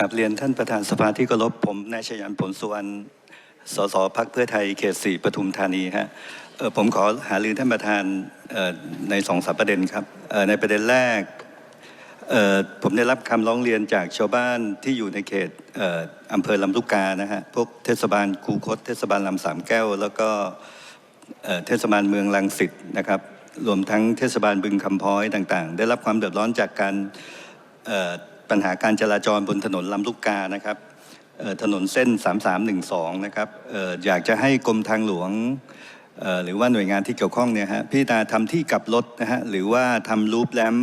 กับเรียนท่านประธานสภาที่เคารพผมนายชยันผลสุวรรณสสพักเพื่อไทยเขตสี่ปทุมธานีฮะผมขอหารือท่านประธานในสองสามประเด็นครับในประเด็นแรกผมได้รับคำร้องเรียนจากชาวบ้านที่อยู่ในเขตเอออำเภอลำลูกกานะฮะพวกเทศบาลคูคต เทศบาลลำสามแก้ว แล้วก็เทศบาลเมืองลังสิตนะครับรวมทั้งเทศบาลบึงคำพ้อยต่างๆ ได้รับความเดือดร้อนจากการ ปัญหาการจราจรบนถนนลำลูกกานะครับถนนเส้น 3312 นะครับอออยากจะให้กรมทางหลวงหรือว่าหน่วยงานที่เกี่ยวข้องเนี่ยฮะพี่ตาทำที่กลับรถนะฮะหรือว่าทำรูปแลม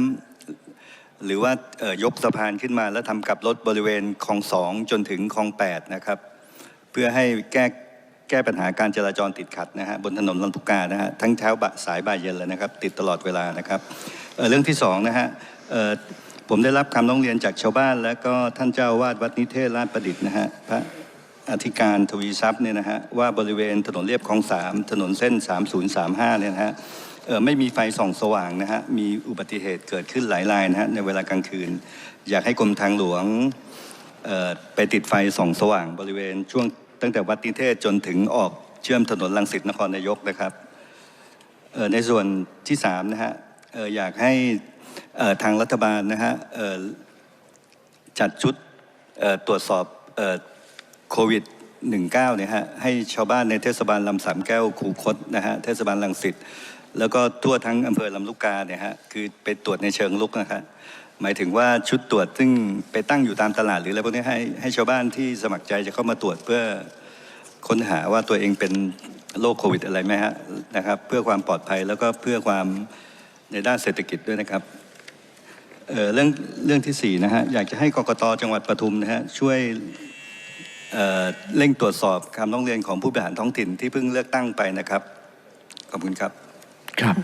หรือว่ายกสะพานขึ้นมา แล้วทำกลับรถบริเวณคลองสองจนถึงคลองแปดนะครับ เพื่อให้แก้แก้ปัญหาการจราจรติดขัดนะฮะบนถนนลำลูกกานะฮะทั้งเช้าบ่ายสายบ่ายเย็นเลยนะครับ ติดตลอดเวลานะครับเเรื่องที่สองนะฮะ ผมได้รับคำร้องเรียนจากชาวบ้าน และก็ท่านเจ้าวาดวัดนิเทศราชประดิษฐ์นะฮะพระอธิการทวีทรัพย์เนี่ยนะฮะว่าบริเวณถนนเรียบคลองสามถนนเส้น 3035เนี่ยนะฮะเออไม่มีไฟส่องสว่างนะฮะมีอุบัติเหตุเกิดขึ้นหลายรายนะฮะในเวลากลางคืน อยากให้กรมทางหลวงเอ่อไปติดไฟส่องสว่างบริเวณช่วงตั้งแต่วัดนิเทศจนถึงออกเชื่อมถนนลังสิตนครนายกนะครับในส่วนที่สามนะฮะอยากให้ ทางรัฐบาลนะฮะจัดชุดตรวจสอบโควิด 19 เนี่ยฮะให้ชาวบ้านในเทศบาลลำสามแก้วคูคตนะฮะเทศบาลลังสิตแล้วก็ทั่วทั้งอำเภอลำลูกกาเนี่ยฮะคือไปตรวจในเชิงลุกนะครับหมายถึงว่าชุดตรวจซึ่งไปตั้งอยู่ตามตลาดหรืออะไรพวกนี้ให้ให้ชาวบ้านที่สมัครใจจะเข้ามาตรวจเพื่อค้นหาว่าตัวเองเป็นโรคโควิดอะไรไหมฮะนะครับเพื่อความปลอดภัยแล้วก็เพื่อความในด้านเศรษฐกิจด้วยนะครับ เรื่องเรื่องที่สี่นะฮะอยากจะให้กกตจังหวัดปทุมนะฮะช่วยเเร่งตรวจสอบคำร้องเรียนของผู้บริหารท้องถิ่นที่เพิ่งเลือกตั้งไปนะครับ ขอบคุณครับ ครับ